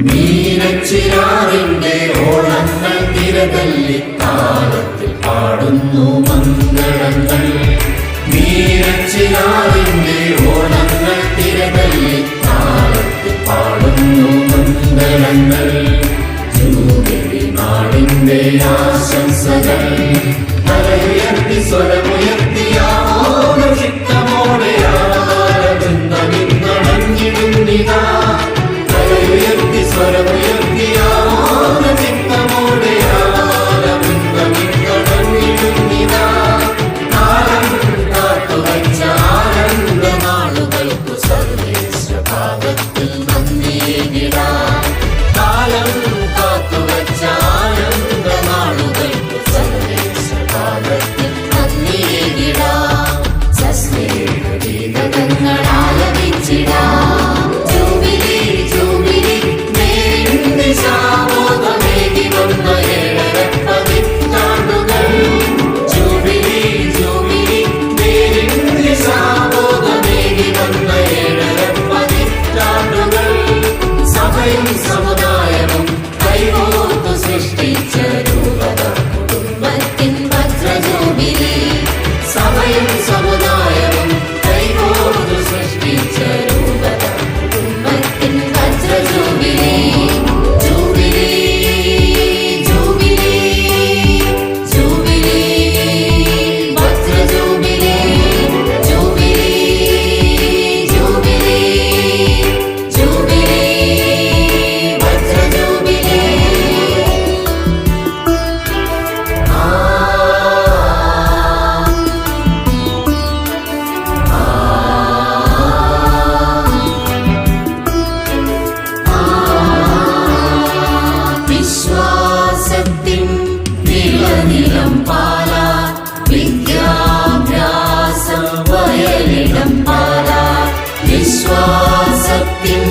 നീരച്ചിരാറിന്റെ ഓളങ്ങൾ തിരതല്ലി താളത്തിൽ പാടുന്നു മംഗളങ്ങൾ. നീരച്ചിരാറിന്റെ ഓളങ്ങൾ തിരതല്ലി താളത്തിൽ പാടുന്നു മംഗളങ്ങൾ. ജൂബിലി നാടിന്റെ ആശംസകൾ. തലയുയർത്തി സ്വരമുയർത്തിയാമോഷിക്തമോടെ നിലനിലം പാല. വിദ്യാഭ്യാസം വയലിടം പാല. വിശ്വാസത്തിൻ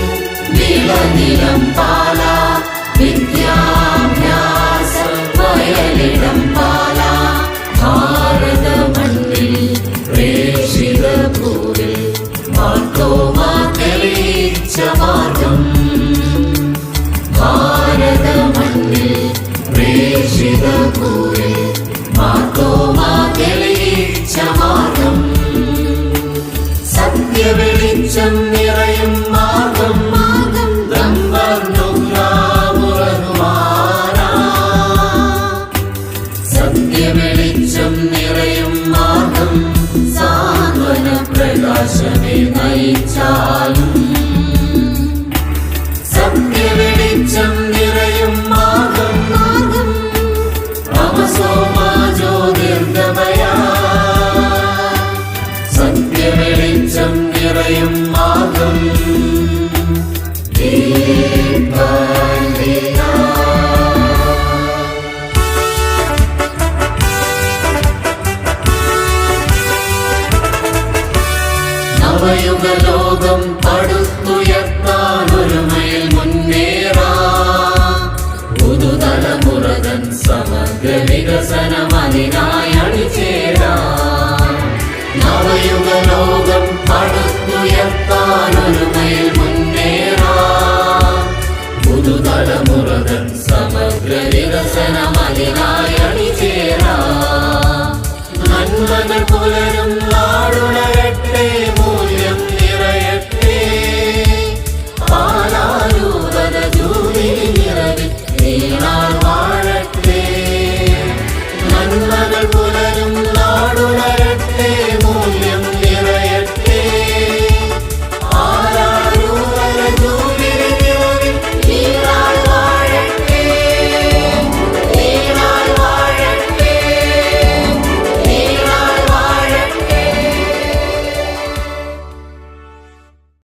നിലനിലം പാല. വിദ്യാഭ്യാസം വയലിടം പാല. ഭാരത മണ്ണിൽ പ്രേക്ഷിത ഭൂരിൽ മാർത്തോമാ തെളിയിച്ച മാർഗം. ഭാരത മണ്ണിൽ പ്രേക്ഷിത ഭൂരിൽ സത്യവെളിച്ചം നിറയും മാർഗം. നിറയും മാർഗം. സാന്ത്വന പ്രകാശമേ നയിച്ചാലും നവയുഗലോകം പടുത്തുയർത്താൻ ഒരുമയിൽ മുന്നേറാ. പുതുതലമുറകൻ സമഗ്ര വികസനം അതിനായി അണിചേരാ. നവയുഗലോകം പടുത്തുയർത്താൻ ഒരുമയിൽ മുന്നേറാ. പുതുതലമുറകൻ സമഗ്ര വികസനം അതിനായി അണിചേരാ. നന്മകൾ പുലരും നീ നിറവിൽ നീണാൾ